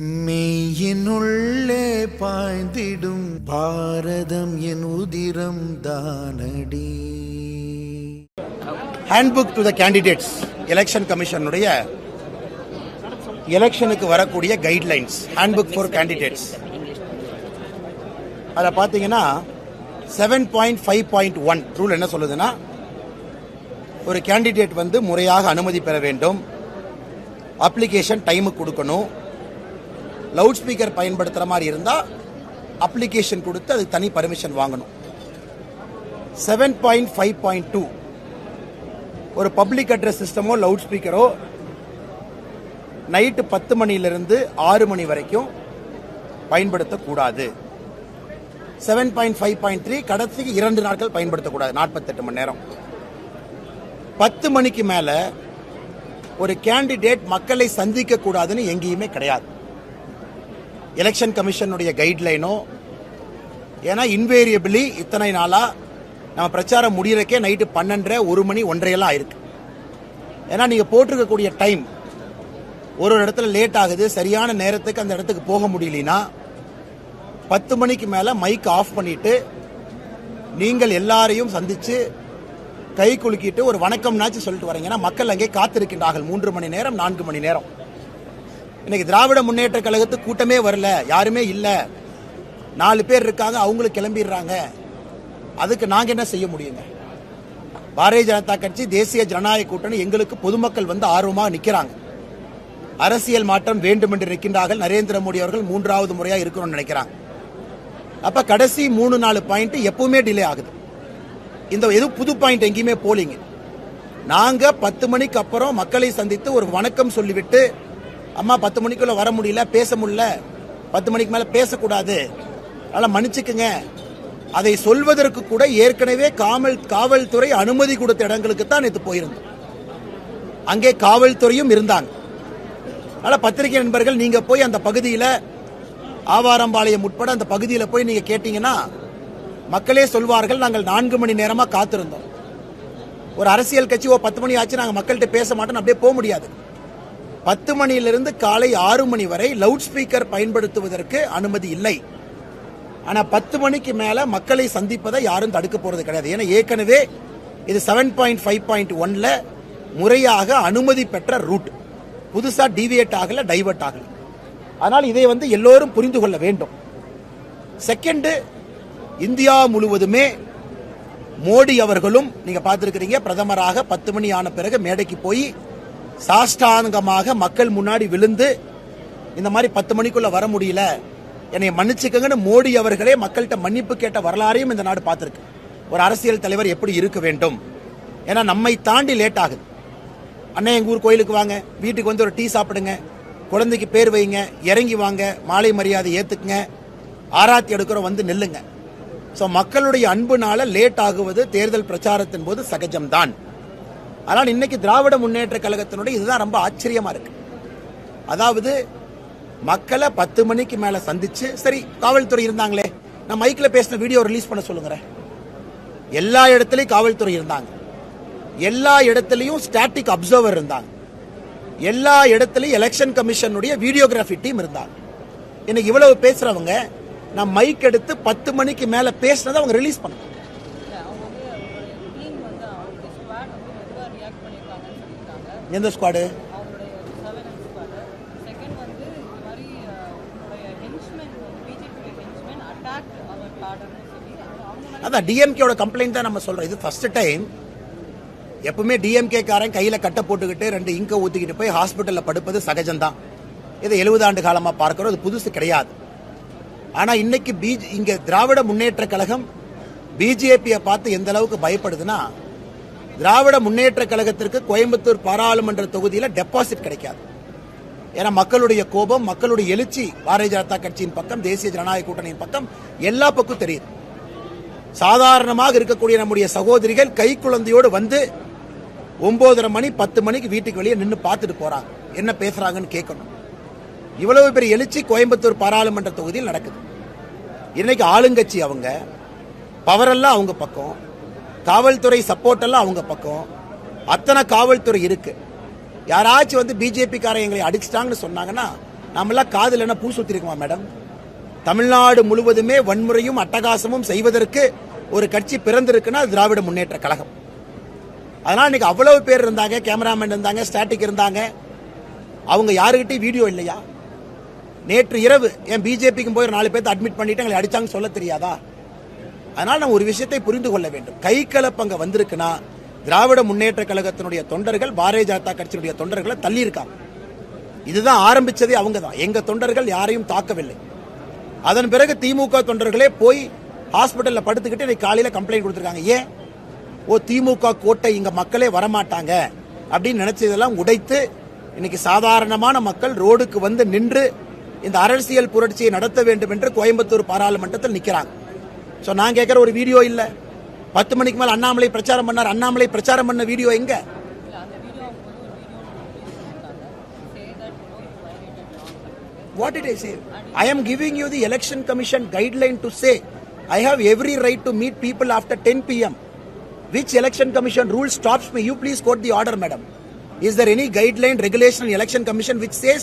மெய்யினுள்ளே பாய்ந்திடும் பாரதம் என் உதிரம் தானடி. Handbook to the candidates election கமிஷனுடைய எலெக்ஷனுக்கு வரக்கூடிய கைட்லைன்ஸ் ஹேண்ட்புக் ஃபார் கேண்டிடேட்ஸ் அதில் பார்த்தீங்கன்னா seven point five point one rule என்ன சொல்லுதுன்னா ஒரு கேண்டிடேட் வந்து முறையாக அனுமதி பெற வேண்டும். அப்ளிகேஷன் டைமுக்கு கொடுக்கணும். லவுட் ஸ்பீக்கர் பயன்படுத்துகிற மாதிரி இருந்தால் அப்ளிகேஷன் கொடுத்து அதுக்கு தனி பர்மிஷன் வாங்கணும். Seven point five point two ஒரு பப்ளிக் அட்ரஸ் சிஸ்டமோ லவுட் ஸ்பீக்கரோ நைட்டு பத்து மணியிலிருந்து ஆறு மணி வரைக்கும் பயன்படுத்தக்கூடாது. Seven point five point three கடைசிக்கு இரண்டு நாட்கள் பயன்படுத்தக்கூடாது நாற்பத்தெட்டு மணி நேரம். பத்து மணிக்கு மேலே ஒரு கேண்டிடேட் மக்களை சந்திக்க கூடாதுன்னு எங்கேயுமே கிடையாது. எலெக்ஷன் கமிஷனுடைய கைட்லைனோ ஏன்னா இன்வேரியபிளி இத்தனை நாளாக நம்ம பிரச்சாரம் முடியறக்கே நைட்டு பன்னெண்டரை ஒரு மணி ஒன்றையெல்லாம் ஆயிருக்கு. ஏன்னா நீங்கள் போட்டிருக்கக்கூடிய டைம் ஒரு ஒரு இடத்துல லேட் ஆகுது சரியான நேரத்துக்கு அந்த இடத்துக்கு போக முடியலனா பத்து மணிக்கு மேலே மைக் ஆஃப் பண்ணிட்டு நீங்கள் எல்லாரையும் சந்திச்சு கை குலுக்கிட்டு ஒரு வணக்கம்னாச்சும் சொல்லிட்டு வரீங்கன்னா மக்கள் அங்கே காத்திருக்கின்றார்கள். மூன்று மணி நேரம் நான்கு மணி நேரம். இன்னைக்கு திராவிட முன்னேற்ற கழகத்துக்கு கூட்டமே வரல யாருமே இல்லை. நாலு பேர் இருக்காங்க அவங்களுக்கு கிளம்பிடுறாங்க. அதுக்கு நாங்கள் என்ன செய்ய முடியுங்க? பாரதிய ஜனதா கட்சி தேசிய ஜனநாயக கூட்டணி எங்களுக்கு பொதுமக்கள் வந்து ஆர்வமாக நிற்கிறாங்க அரசியல் மாற்றம் வேண்டும் என்று நிற்கின்றார்கள். நரேந்திர மோடி அவர்கள் மூன்றாவது முறையாக இருக்கணும்னு நினைக்கிறாங்க. அப்போ கடைசி மூணு நாலு பாயிண்ட் எப்பவுமே டிலே ஆகுது. இந்த எது புது பாயிண்ட் எங்கேயுமே போலிங்க. நாங்கள் பத்து மணிக்கு அப்புறம் மக்களை சந்தித்து ஒரு வணக்கம் சொல்லிவிட்டு அம்மா பத்து மணிக்குள்ள வர முடியல பேச முடியல. பத்து மணிக்கு மேல பேசக்கூடாது. அதனால மன்னிச்சுக்குங்க. அதை சொல்வதற்கு கூட ஏற்கனவே காவல் காவல்துறை அனுமதி கொடுத்த இடங்களுக்கு தான் நேற்று போயிருந்தோம். அங்கே காவல்துறையும் இருந்தாங்க. அதனால பத்திரிகை நண்பர்கள் நீங்க போய் அந்த பகுதியில ஆவாரம்பாளையம் உட்பட அந்த பகுதியில போய் நீங்க கேட்டீங்கன்னா மக்களே சொல்வார்கள் நாங்கள் நான்கு மணி நேரமா காத்திருந்தோம். ஒரு அரசியல் கட்சி ஓ பத்து மணி ஆச்சு நாங்க மக்கள்கிட்ட பேச மாட்டோம் அப்படியே போக முடியாது. பத்து மணியிலிருந்து காலை ஆறு மணி வரை லவுட் ஸ்பீக்கர் பயன்படுத்துவதற்கு அனுமதி இல்லை. ஆனால் பத்து மணிக்கு மேலே மக்களை சந்திப்பதை யாரும் தடுக்க போகிறது கிடையாது. ஏன்னா ஏற்கனவே இது செவன் பாயிண்ட் ஃபைவ் பாயிண்ட் ஒன்ல முறையாக அனுமதி பெற்ற ரூட் புதுசாக டிவியேட் ஆகலை டைவர்ட் ஆகலை. ஆனால் இதை வந்து எல்லோரும் புரிந்து கொள்ள வேண்டும். செகண்டு இந்தியா முழுவதுமே மோடி அவர்களும் நீங்கள் பார்த்துருக்கிறீங்க பிரதமராக பத்து மணி ஆன பிறகு மேடைக்கு போய் சாஷ்டாங்கமாக மக்கள் முன்னாடி விழுந்து இந்த மாதிரி பத்து மணிக்குள்ள வர முடியல. என்னை மன்னிச்சுக்கங்கன்னு மோடி அவர்களே மக்கள்கிட்ட மன்னிப்பு கேட்ட வரலாறையும் இந்த நாடு பார்த்துருக்கு. ஒரு அரசியல் தலைவர் எப்படி இருக்க வேண்டும்? ஏன்னா நம்மை தாண்டி லேட் ஆகுது. அண்ணன் எங்கள் ஊர் கோயிலுக்கு வாங்க. வீட்டுக்கு வந்து ஒரு டீ சாப்பிடுங்க. குழந்தைக்கு பேர் வைங்க. இறங்கி வாங்க. மாலை மரியாதை ஏற்றுக்குங்க ஆராத்தி எடுக்கிறோம் வந்து நில்லுங்க. ஸோ மக்களுடைய அன்புனால லேட் ஆகுவது தேர்தல் பிரச்சாரத்தின் போது சகஜம்தான். ஆனால் இன்னைக்கு திராவிட முன்னேற்ற கழகத்தினுடைய இதுதான் ரொம்ப ஆச்சரியமா இருக்கு. அதாவது மக்களை பத்து மணிக்கு மேல சந்திச்சு சரி காவல்துறை இருந்தாங்களே நான் மைக்கில் பேசின வீடியோ ரிலீஸ் பண்ண சொல்லுங்கிறேன். எல்லா இடத்துலையும் காவல்துறை இருந்தாங்க. எல்லா இடத்துலையும் ஸ்டாட்டிக் அப்சர்வர் இருந்தாங்க. எல்லா இடத்துலையும் எலெக்ஷன் கமிஷனுடைய வீடியோகிராஃபி டீம் இருந்தாங்க. இன்னைக்கு இவ்வளவு பேசுறவங்க நான் மைக் எடுத்து பத்து மணிக்கு மேல பேசினதை அவங்க ரிலீஸ் பண்ண டீம் வந்து அவங்களுடைய ஸ்குவாட் வந்து மெதுவாக ரியாக்ட் பண்ணியிருக்காங்கன்னு சொல்லியிருக்காங்க எந்த ஸ்குவாடு அவங்களுடைய சர்வேலன்ஸ் ஸ்குவாடு செகண்ட் வந்து இந்த மாதிரி அஹ், உங்களுடைய ஹென்ச்மென் வந்து பிஜேபியுடைய ஹென்ச்மென் அட்டாக் அவர் கார்டர்னு சொல்லி அது அவங்க மேல அதான் டிஎம்கேயோட கம்ப்ளைண்ட் தான் நம்ம சொல்றோம். இது ஃபர்ஸ்ட் டைம் எப்பவுமே டிஎம்கே காரன் கையில கட்டை போட்டுக்கிட்டு ரெண்டு இங்க ஊத்திக்கிட்டு போய் ஹாஸ்பிட்டல்ல படுப்பது சகஜம்தான். இதை எழுபது ஆண்டு காலமா பார்க்கிறோம். அது புதுசு கிடையாது. ஆனா இன்னைக்கு பிஜ் இங்க திராவிட முன்னேற்ற கழகம் பிஜேபியை பார்த்து எந்த அளவுக்கு பயப்படுதுன்னா திராவிட முன்னேற்ற கழகத்திற்கு கோயம்புத்தூர் பாராளுமன்ற தொகுதியில் டெபாசிட் கிடைக்காது. ஏன்னா மக்களுடைய கோபம் மக்களுடைய எழுச்சி பாரதிய ஜனதா கட்சியின் பக்கம் தேசிய ஜனநாயக கூட்டணியின் பக்கம் எல்லா பக்கம் தெரியுது. சாதாரணமாக இருக்கக்கூடிய நம்முடைய சகோதரிகள் கை குழந்தையோடு வந்து ஒன்பதரை மணி பத்து மணிக்கு வீட்டுக்கு வெளியே நின்று பார்த்துட்டு போறாங்க. என்ன பேசுறாங்கன்னு கேட்கணும். இவ்வளவு பெரிய எழுச்சி கோயம்புத்தூர் பாராளுமன்ற தொகுதியில் நடக்குது. இன்னைக்கு ஆளுங்கட்சி அவங்க பவரெல்லாம் அவங்க பக்கம். காவல்துறை சப்போர்ட் எல்லாம் அவங்க பக்கம். அத்தனை காவல்துறை இருக்கு. யாராச்சும் வந்து பிஜேபிக்காரன் எங்களை அடிச்சிட்டாங்கன்னு சொன்னாங்கன்னா நாமெல்லாம் காதலன்னா என்ன பூ சுத்திருக்குமா மேடம் தமிழ்நாடு முழுவதுமே வன்முறையும் அட்டகாசமும் செய்வதற்கு ஒரு கட்சி பிறந்திருக்குன்னா திராவிட முன்னேற்ற கழகம். அதனால் இன்னைக்கு அவ்வளவு பேர் இருந்தாங்க கேமராமேன் இருந்தாங்க ஸ்டாட்டிக் இருந்தாங்க. அவங்க யாருக்கிட்டையும் வீடியோ இல்லையா? நேற்று இரவு என் பிஜேபிக்கும் போய் நாலு பேர்த்த அட்மிட் பண்ணிட்டு எங்களை அடிச்சாங்க சொல்ல தெரியாதா? அதனால் நம்ம ஒரு விஷயத்தை புரிந்து கொள்ள வேண்டும். கை கலப்பங்க வந்திருக்குன்னா திராவிட முன்னேற்ற கழகத்தினுடைய தொண்டர்கள் பாரதிய ஜனதா கட்சியினுடைய தொண்டர்களை தள்ளியிருக்காங்க. இதுதான் ஆரம்பிச்சதே அவங்க தான் எங்க தொண்டர்கள் யாரையும் தாக்கவில்லை. அதன் பிறகு திமுக தொண்டர்களே போய் ஹாஸ்பிட்டலில் படுத்துக்கிட்டு இன்னைக்கு காலையில் கம்ப்ளைண்ட் கொடுத்துருக்காங்க. ஏன்? ஓ திமுக கோட்டை இங்கே மக்களே வரமாட்டாங்க அப்படின்னு நினைச்சதெல்லாம் உடைத்து இன்னைக்கு சாதாரணமான மக்கள் ரோடுக்கு வந்து நின்று இந்த அரசியல் புரட்சியை நடத்த வேண்டும் என்று கோயம்புத்தூர் பாராளுமன்றத்தில் நிற்கிறாங்க சோ நான் கேட்கிற ஒரு வீடியோ இல்ல பத்து மணிக்கு மேல அண்ணாமலை பிரச்சாரம் பண்ணார் அண்ணாமலை பிரச்சாரம் பண்ண வீடியோ எங்க இல்ல அந்த வீடியோ அவங்க வந்து ஒரு வீடியோ ரிலீஸ் பண்ணிருக்காங்க say that no you violated What did I say? I am giving you the election commission guideline to say I have every right to meet people after 10 p.m. Which election commission rule stops me? You please quote the order, madam. Is there any guideline, regulation in election commission which says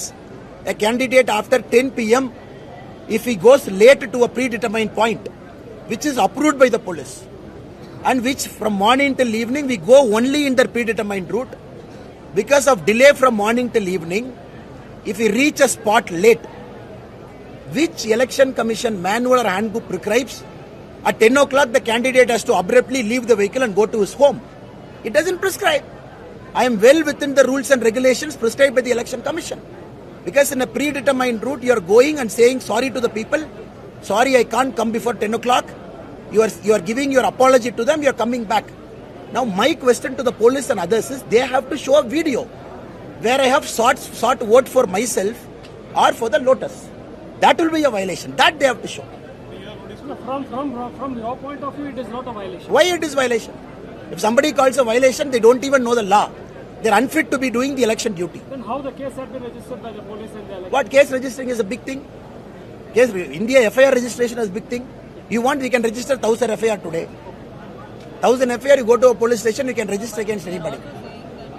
a candidate after 10 p.m. if he goes late to a predetermined point, which is approved by the police, and which from morning till evening we go only in the predetermined route, because of delay from morning till evening, if we reach a spot late, which election commission manual or handbook prescribes at 10 o'clock the candidate has to abruptly leave the vehicle and go to his home. It doesn't prescribe. I am well within the rules and regulations prescribed by the election commission. Because in a predetermined route, you are going and saying sorry to the people. Sorry, I can't come before 10 o'clock. You are, you are giving your apology to them, you are coming back. Now, my question to the police and others is they have to show a video where I have sought, sought vote for myself or for the Lotus. That will be a violation. That they have to show. From, from, from, your point of view, it is not a violation. Why it is violation? If somebody calls a violation, they don't even know the law. They're unfit to be doing the election duty. Then how the case had been registered by the police and the election? What case registering is a big thing? Case India FIR registration is a big thing. You want we can register thousand FIR today. Thousand FIR you go to a police station you can register against anybody. Also saying that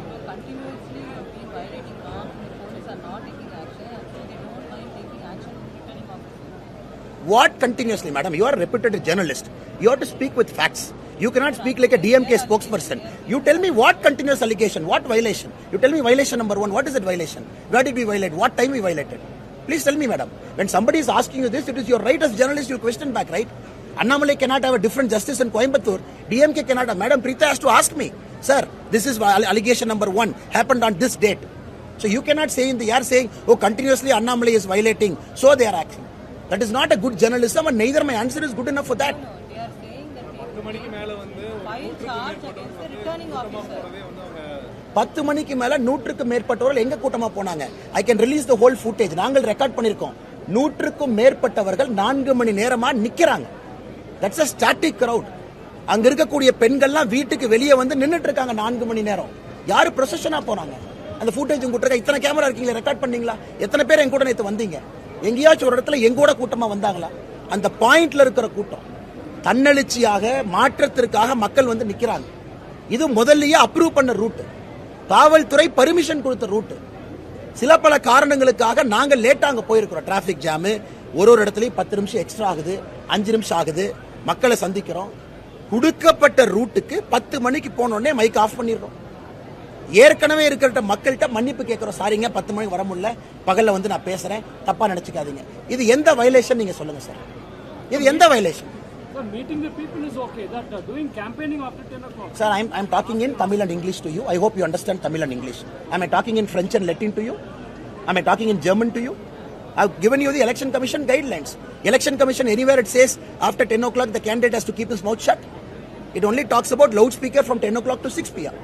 you What continuously, were continuously being violating laws and the police are not taking action and they don't mind taking action. madam? You are a reputed journalist. You have to speak with facts. You cannot speak like a DMK spokesperson. You tell me what continuous allegation, what violation. You tell me violation number one. What is it violation? Where did we violate? What time we violated? Please tell me, madam. When somebody is asking you this, it is your right as journalist. You question back, right? Annamalai cannot have a different justice in Coimbatore. DMK cannot have. Madam Preeta has to ask me, sir. This is allegation number one. Happened on this date. So you cannot say in the air saying, oh, continuously Annamalai is violating. So they are acting. That is not a good journalism, and neither my answer is good enough for that. No, they are saying that பத்து மணிக்கு மேல நூற்றுக்கு மேற்பட்டவர்கள் எங்க கூட்டமா போனாங்க? I can release the whole footage நாங்கள் record பண்ணிருக்கோம் நூற்றுக்கும் மேற்பட்டவர்கள் நான்கு மணி நேரமா நிக்கிறாங்க. தட்ஸ் அ ஸ்டாட்டிக் கிரவுட் அங்க இருக்கக்கூடிய பெண்கள்லாம் வீட்டுக்கு வெளியே வந்து நின்றுட்டு இருக்காங்க நான்கு மணி நேரம். யாரு ப்ரொசஷனா போனாங்க? அந்த ஃபுட்டேஜ் உங்க இத்தனை கேமரா இருக்கீங்களா ரெக்கார்ட் பண்ணீங்களா? எத்தனை பேர் என் கூட வந்தீங்க? எங்கேயாச்சும் ஒரு இடத்துல எங்கூட கூட்டமா வந்தாங்களா? அந்த பாயிண்ட்ல இருக்கிற கூட்டம் தன்னெழுச்சியாக மாற்றத்திற்காக மக்கள் வந்து நிக்கிறாங்க. இது முதல்லயே அப்ரூவ் பண்ண ரூட் காவல்துறை பர்மிஷன் கொடுத்த ரூட் சில பல காரணங்களுக்காக நாங்கள் லேட்டா அங்க போயிருக்கிறோம். டிராபிக் ஜாமு ஒரு ஒரு இடத்துலயும் பத்து நிமிஷம் எக்ஸ்ட்ரா ஆகுது அஞ்சு நிமிஷம் ஆகுது. மக்களை சந்திக்கிறோம். கொடுக்கப்பட்ட ரூட்டுக்கு பத்து மணிக்கு போனோடனே மைக் ஆஃப் பண்ணிடுறோம். ஏற்கனவே இருக்கிற மக்கள்கிட்ட மன்னிப்பு கேட்கிறோம். சாரிங்க பத்து மணிக்கு வர முடியல. பகல்ல வந்து நான் பேசுறேன். தப்பா நினைச்சுக்காதீங்க. இது எந்த வயலேஷன் நீங்க சொல்லுங்க சார் இது எந்த violation Sir, meeting the people is okay. That uh, doing campaigning after 10 o'clock. Sir, I'm, I'm talking in Tamil and English to you. I hope you understand Tamil and English. Am I talking in French and Latin to you? Am I talking in German to you? I've given you the Election Commission guidelines. Election Commission, anywhere it says after 10 o'clock the candidate has to keep his mouth shut. It only talks about loudspeaker from 10 o'clock to 6 p.m.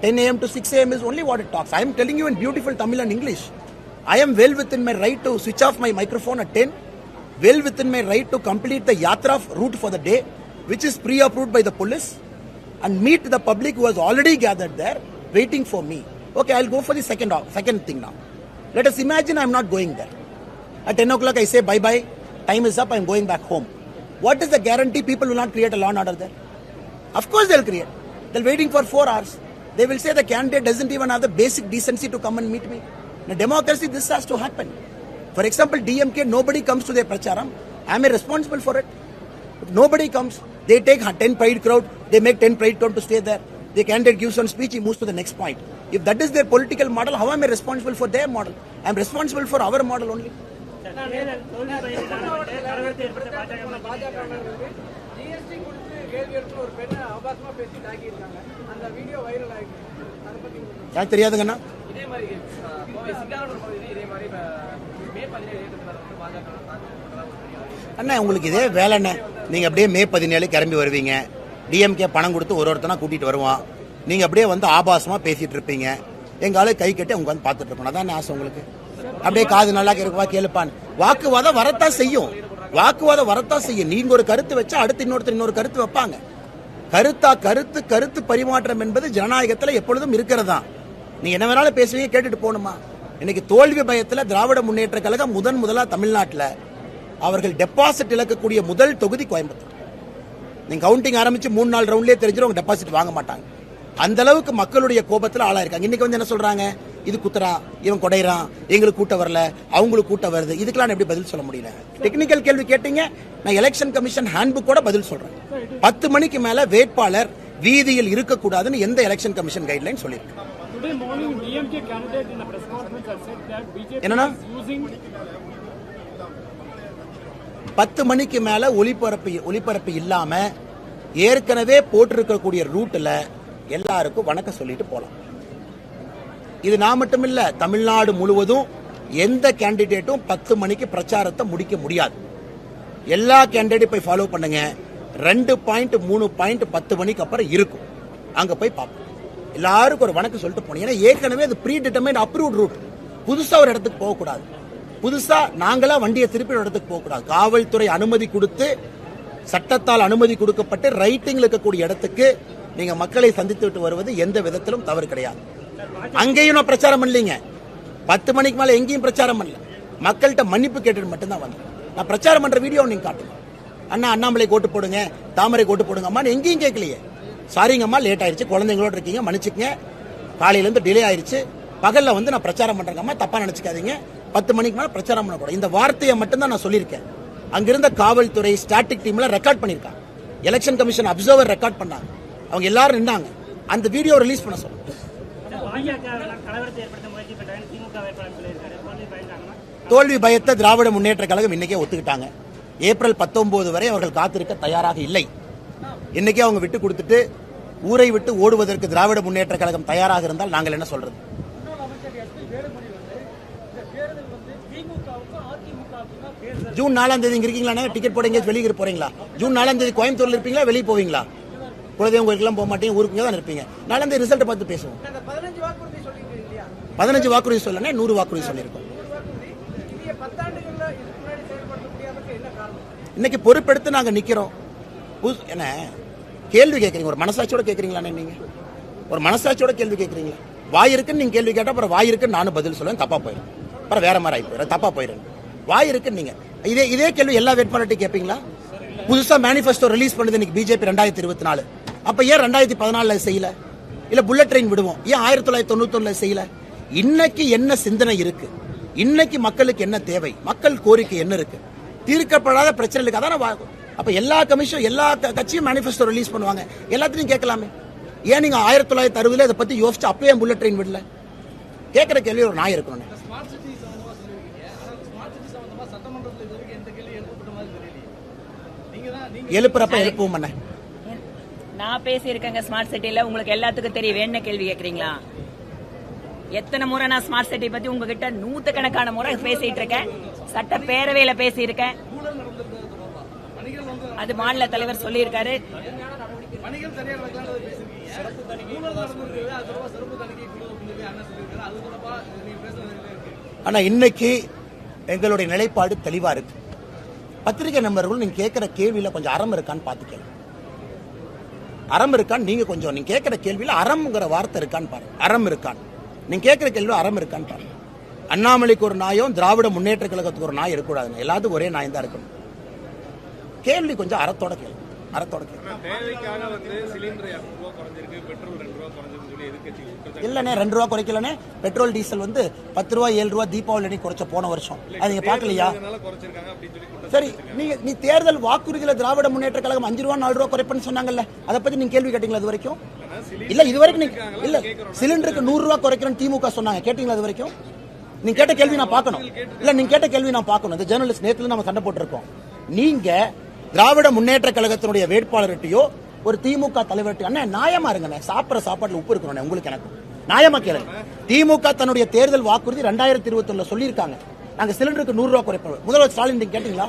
10 a.m. to 6 a.m. is only what it talks. I am telling you in beautiful Tamil and English. I am well within my right to switch off my microphone at 10. Well within my right to complete the yatra route for the day, which is pre-approved by the police, and meet the public who has already gathered there, waiting for me. Okay, I'll go for the second second thing now. Let us imagine I'm not going there. At 10 o'clock, I say bye bye. Time is up. I'm going back home. What is the guarantee people will not create a law and order there? Of course they'll create. They're waiting for four hours. They will say the candidate doesn't even have the basic decency to come and meet me. In a democracy, this has to happen. For example, DMK, nobody comes to their pracharam. Am I responsible for it? Nobody comes, they take 10 pride crowd, they make 10 pride crowd to stay there. The candidate gives one speech, he moves to the next point. If that is their political model, how am I responsible for their model? I am responsible for our model only. எனக்கு தெரியாதுங்கண்ணா அண்ணா உங்களுக்கு இதே வேலைண்ணே நீங்க அப்படியே மே பதினேழு கிளம்பி வருவீங்க. DMK பணம் கொடுத்து ஒரு ஒருத்தனா கூட்டிட்டு வருவான். நீங்க அப்படியே வந்து ஆபாசமா பேசிட்டு இருப்பீங்க. எங்க கை கட்டி அவங்க வந்து பார்த்துட்டு இருக்கணும். அதான் ஆசை உங்களுக்கு? அப்படியே காது நல்லா கேட்குவா கேளுப்பான் வாக்குவாதம் வரத்தான் செய்யும். வாக்குவாதம் வரத்தான் செய்யும். நீங்க ஒரு கருத்து வச்சா அடுத்து இன்னொருத்தர் இன்னொரு கருத்து வைப்பாங்க. கருத்தா கருத்து கருத்து பரிமாற்றம் என்பது ஜனநாயகத்துல எப்பொழுதும் இருக்கிறதா? நீ என்ன வேணாலும் பேசுவீங்க கேட்டுட்டு போகணுமா? இன்னைக்கு தோல்வி பயத்துல திராவிட முன்னேற்ற கழகம் முதன் முதலா தமிழ்நாட்டுல அவர்கள் டெபாசிட் இழக்கக்கூடிய முதல் தொகுதி கோயம்புத்தூர். நீங்க கவுண்டிங் ஆரம்பிச்சு மூணு நாள் ரவுண்ட்லயே தெரிஞ்சிடும் அவங்க டெபாசிட் வாங்க மாட்டாங்க. அந்த அளவுக்கு மக்களுடைய கோபத்தில் ஆளாயிருக்காங்க இன்னைக்கு வந்து என்ன சொல்றாங்க? இது குத்துறா இவன் கொடைறான் எங்களுக்கு கூட்டம் வரல அவங்களுக்கு கூட்டம் வருது. இதுக்கெல்லாம் நான் எப்படி பதில் சொல்ல முடியல? டெக்னிக்கல் கேள்வி கேட்டீங்க நான் எலெக்ஷன் கமிஷன் ஹேண்ட்புக் கூட பதில் சொல்றேன். பத்து மணிக்கு மேல வேட்பாளர் வீதியில் இருக்கக்கூடாதுன்னு எந்த எலெக்ஷன் கமிஷன் கைட்லைன் சொல்லியிருக்கு? Today morning, DMK candidate in a press conference has said that BJP என்னன்னா? is using பத்து மணிக்கு மேல ஒளிபரப்பு ஒளிபரப்பு இல்லாம ஏற்கனவே போட்டிருக்கக்கூடிய ரூட்ல எல்லாருக்கும் வணக்கம் சொல்லிட்டு போலாம். இது நான் மட்டும் இல்ல தமிழ்நாடு முழுவதும் எந்த கேண்டிடேட்டும் பத்து மணிக்கு பிரச்சாரத்தை முடிக்க முடியாது. எல்லா கேண்டிடேட் போய் ஃபாலோ பண்ணுங்க. ரெண்டு பாயிண்ட் மூணு பாயிண்ட் பத்து மணிக்கு அப்புறம் இருக்கும். அங்க போய் பார்ப்போம். எல்லாருக்கும் ஒரு வணக்கம் சொல்லிட்டு போனோம். ஏன்னா ஏற்கனவே அது ப்ரீ டிட்டர்மைண்ட் அப்ரூவ்ட் ரூட் புதுசாக ஒரு இடத்துக்கு போகக்கூடாது. புதுசாக நாங்களாக வண்டியை திருப்பி ஒரு இடத்துக்கு போகக்கூடாது. காவல்துறை அனுமதி கொடுத்து சட்டத்தால் அனுமதி கொடுக்கப்பட்டு ரைட்டிங்கில் இருக்கக்கூடிய இடத்துக்கு நீங்க மக்களை சந்தித்து விட்டு வருவது எந்த விதத்திலும் தவறு கிடையாது. அங்கேயும் நான் பிரச்சாரம் பண்ணலீங்க. பத்து மணிக்கு மேலே எங்கேயும் பிரச்சாரம் பண்ணல. மக்கள்கிட்ட மன்னிப்பு கேட்டுட்டு மட்டும்தான் வந்தேன். நான் பிரச்சாரம் பண்ற வீடியோ நீங்க காட்டுங்க. அண்ணா அண்ணாமலை கோட்டு போடுங்க தாமரை கோட்டு போடுங்க அம்மா எங்கேயும் கேட்கலையே. சாரிங்கம்மா லேட் ஆயிருச்சு. குழந்தைங்களோட இருக்கீங்க மன்னிச்சுக்கங்க. காலையிலேருந்து டிலே ஆயிருச்சு. பகலில் வந்து நான் பிரச்சாரம் பண்ணுறேங்கம்மா தப்பாக நினச்சிக்காதீங்க. பத்து மணிக்கு மேலே பிரச்சாரம் பண்ணக்கூடாது இந்த வார்த்தையை மட்டும்தான் நான் சொல்லியிருக்கேன். அங்கிருந்த காவல்துறை ஸ்டாட்டிக் டீம்ல ரெக்கார்ட் பண்ணியிருக்காங்க. எலெக்ஷன் கமிஷன் அப்சர்வர் ரெக்கார்ட் பண்ணாங்க. அவங்க எல்லாரும் நின்னாங்க. அந்த வீடியோ ரிலீஸ் பண்ண சொல்லுங்க தோல்வி தோல்வி பயத்தை திராவிட முன்னேற்ற கழகம் இன்னைக்கே ஒத்துக்கிட்டாங்க. ஏப்ரல் 19 வரை அவர்கள் காத்திருக்க தயாராக இல்லை. இன்னைக்கே அவங்க விட்டு கொடுத்துட்டு ஊரை விட்டு ஓடுவதற்கு திராவிட முன்னேற்ற கழகம் தயாராக இருந்தால் நாங்கள் என்ன சொல்றது? ஜூன் நாலாம் தேதி இங்க இருக்கீங்களா டிக்கெட் போட எங்கேயாச்சும் வெளியே போறீங்களா? ஜூன் நாலாம் தேதி கோயம்புத்தூர்ல இருப்பீங்களா? வெளியே போவீங்களா? குலதெய்வம் கோயிலுக்குலாம் போக மாட்டீங்க ஊருக்கு தான் இருப்பீங்க. நாலாம் தேதி ரிசல்ட்டை பார்த்து பேசுவோம். பதினஞ்சு வாக்குறுதி சொல்ல சொல்லணும் நூறு வாக்குறுதி சொல்லியிருக்கோம். இன்னைக்கு பொறுப்பெடுத்து நாங்க நிக்கிறோம். புது என்ன? கேள்வி கேட்குறீங்க ஒரு மனசாட்சியோட கேட்குறீங்களாண்ணே நீங்கள் ஒரு மனசாட்சியோட கேள்வி கேட்குறீங்க. வாய் இருக்குன்னு நீங்கள் கேள்வி கேட்டால் அப்புறம் வாய் இருக்குன்னு நானும் பதில் சொல்லுவேன் தப்பாக போயிடும் அப்புறம் வேற மாதிரி ஆகி போயிடும் தப்பாக போயிடும் வாய் இருக்குன்னு நீங்கள் இதே இதே கேள்வி எல்லா வேட்பாளர்கிட்டையும் கேட்பீங்களா புதுசாக மேனிஃபெஸ்டோ ரிலீஸ் பண்ணுது இன்னைக்கு பிஜேபி ரெண்டாயிரத்தி இருபத்தி நாலு அப்போ ஏன் ரெண்டாயிரத்தி பதினாலில் செய்யல? இல்லை புல்லட் ட்ரெயின் விடுவோம். ஏன் ஆயிரத்தி தொள்ளாயிரத்தி தொண்ணூத்தொன்னில் செய்யல? இன்னைக்கு என்ன சிந்தனை இருக்கு? இன்னைக்கு மக்களுக்கு என்ன தேவை? மக்கள் கோரிக்கை என்ன இருக்கு? தீர்க்கப்படாத பிரச்சனைகளுக்கு அதான அப்ப எல்லா கமிஷன் எல்லா கட்சியும் மேனிஃபெஸ்டோ ரிலீஸ் பண்ணுவாங்க. எல்லாத்தையும் கேட்கலாமே. ஏன் நீங்க ஆயிரத்தி தொள்ளாயிரத்தி அறுபதுல இதை பத்தி யோசிச்சு அப்பயே புல்லட் ட்ரெயின் விடல? கேட்கிற கேள்வி ஒரு நாய் இருக்கணும் எழுப்புறப்ப எழுப்புவோம் பண்ண நான் பேசியிருக்கேங்க ஸ்மார்ட் சிட்டில உங்களுக்கு எல்லாத்துக்கும் தெரியும். என்ன கேள்வி கேக்குறீங்களா எத்தனை முறை நான் ஸ்மார்ட் சிட்டி பத்தி உங்ககிட்ட நூத்துக்கணக்கான முறை பேசிட்டு இருக்கேன். சட்டப்பேரவையில பேசியிருக்கேன். அது மாநில தலைவர் சொல்லியிருக்காரு. ஆனா இன்னைக்கு எங்களுடைய நிலைப்பாடு தெளிவா இருக்கு. பத்திரிகை நண்பர்கள் நீங்க கேட்கிற கேள்வியில கொஞ்சம் அறம் இருக்கான்னு பாத்துக்கல அறம் இருக்கான்னு நீங்க கொஞ்சம் நீங்க கேட்கிற கேள்வியில அறம்ங்கிற வார்த்தை இருக்கான்னு பாருங்க. அறம் இருக்கான்னு. நீங்க கேட்கிற கேள்வி அறம் இருக்கான்னு பாருங்க. அண்ணாமலைக்கு ஒரு நாயும் திராவிட முன்னேற்ற கழகத்துக்கு ஒரு நாய் இருக்கக்கூடாதுங்க. எல்லாத்துக்கும் ஒரே நாய் தான் இருக்கணும். கேள்வி கொஞ்சம் அறத்தோட கேள்வி அறத்தோட குற்றச்சாட்டு இல்லைண்ணே ரெண்டு ரூபா குறைக்கலண்ணே பெட்ரோல் டீசல் வந்து பத்து ரூபா ஏழு ரூபா தீபாவளி அன்னைக்கு குறைச்ச போன வருஷம். அது நீங்க குற்றம் சரி நீங்க நீ தேர்தல் வாக்குறுதியில திராவிட முன்னேற்ற கழகம் அஞ்சு ரூபா நாலு ரூபா குறைப்பேன்னு சொன்னாங்கல்ல அதை பத்தி நீங்க கேள்வி கேட்டீங்களா இது வரைக்கும்? இல்ல இது வரைக்கும் நீங்க இல்ல சிலிண்டருக்கு நூறு ரூபா குறைக்கிறேன்னு திமுக சொன்னாங்க கேட்டீங்களா இது வரைக்கும்? நீங்க கேட்ட கேள்வி நான் பார்க்கணும். இல்ல நீங்க கேட்ட கேள்வி நான் பார்க்கணும். இந்த ஜேர்னலிஸ்ட் நேத்துல நம்ம சண்டை போட்டிருக்கோம். நீங்க திராவிட முன்னேற்ற கழகத்தினுடைய வேட்பாளர்கிட்டயோ ஒரு திமுக தலைவர்கிட்ட அண்ணா நியாயமா இருங்கண்ணே. சாப்பிடுற சாப்பாட்டுல உப்பு இருக்கணும் உங்களுக்கு எனக்கு. நியாயமா கேளுங்க. திமுக தன்னுடைய தேர்தல் வாக்குறுதி ரெண்டாயிரத்தி இருபத்தி ஒண்ணுல சொல்லியிருக்காங்க. நாங்க சிலிண்டருக்கு நூறு ரூபா குறைப்போம். முதல்வர் ஸ்டாலின் நீங்க கேட்டீங்களா?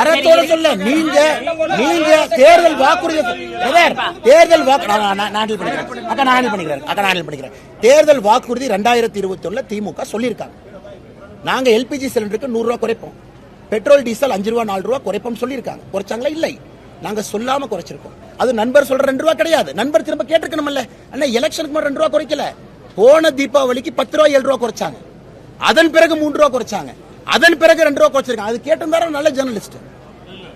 அறத்தோட சொல்ல நீங்க நீங்க தேர்தல் வாக்குறுதி தேர்தல் வாக்கு நான் ஹேண்டில் பண்ணிக்கிறேன். அக்கா நான் ஹேண்டில் பண்ணிக்கிறேன். அக்கா நான் ஹேண்டில் பண்ணிக்கிறேன். தேர்தல் வாக்குறுதி ரெண்டாயிரத்தி இருபத்தி ஒண்ணுல திமுக சொல்லியிருக்காங்க. நாங்க எல்பிஜி சிலிண்டருக்கு நூறு ரூபா குறைப்போம். பெட்ரோல் டீசல் அஞ்சு ரூபா நாலு ரூபா குறைப்போம் சொல்லியிருக்காங்க. குறைச்சாங்களா? இல்லை. நாங்க சொல்லாம குறைச்சிருக்கோம். அது நண்பர் சொல்ற ரெண்டு ரூபா கிடையாது. நண்பர் திரும்ப கேட்டுக்கணும்ல அண்ணா எலெக்ஷனுக்கு ரெண்டு ரூபா குறைக்கல. போன தீபாவளிக்கு பத்து ரூபா ஏழு ரூபா குறைச்சாங்க. அதன் பிறகு மூன்று ரூபா குறைச்சாங்க. அதன் பிறகு ரெண்டு ரூபா குறைச்சிருக்காங்க. அது கேட்டிருந்தாரு நல்ல ஜேர்னலிஸ்ட்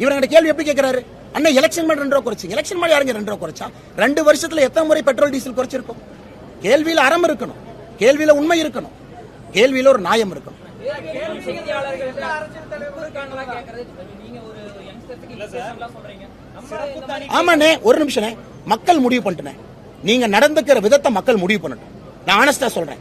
இவர் கேள்வி எப்படி கேட்கிறாரு? அண்ணா எலெக்ஷன் மட்டும் ரெண்டு ரூபா குறைச்சிங்க எலெக்ஷன் மாதிரி யாருங்க ரெண்டு ரூபா குறைச்சா? ரெண்டு வருஷத்துல எத்தனை முறை பெட்ரோல் டீசல் குறைச்சிருக்கும்? கேள்வியில அறம் இருக்கணும். கேள்வியில உண்மை இருக்கணும். கேள்வியில ஒரு நியாயம் இருக்கணும். ஆமாண்ணே ஒரு நிமிஷம்ண்ணே மக்கள் முடிவு பண்ணிட்டேன் நீங்க நடந்துக்கிற விதத்தை மக்கள் முடிவு பண்ணட்டும். நான் ஆனஸ்டா சொல்றேன்.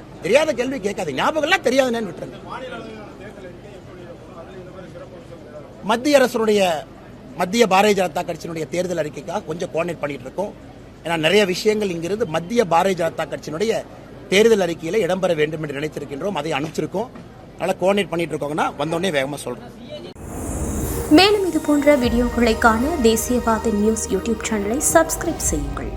தெரியாத கேள்வி கேட்காது ஞாபகம் எல்லாம் தெரியாதுன்னு விட்டுருங்க. மத்திய அரசுடைய மத்திய பாரதிய ஜனதா கட்சியினுடைய தேர்தல் அறிக்கைக்காக கொஞ்சம் கோஆர்டினேட் பண்ணிட்டு இருக்கோம். ஏன்னா நிறைய விஷயங்கள் இங்கிருந்து மத்திய பாரதிய ஜனதா கட்சியினுடைய தேர்தல் அறிக்கையில இடம்பெற வேண்டும் என்று நினைத்திருக்கின்றோம். அதை அனுப்பிச்சிருக்கோம். அதனால கோஆர்டினேட் பண்ணிட்டு இருக்கோங்கன்னா வந்தோடனே வேகமா சொல்கிறோம் மேலும் இது போன்ற வீடியோக்களை காண தேசியவாத நியூஸ் யூடியூப் சேனலை சப்ஸ்கிரைப் செய்யுங்கள்.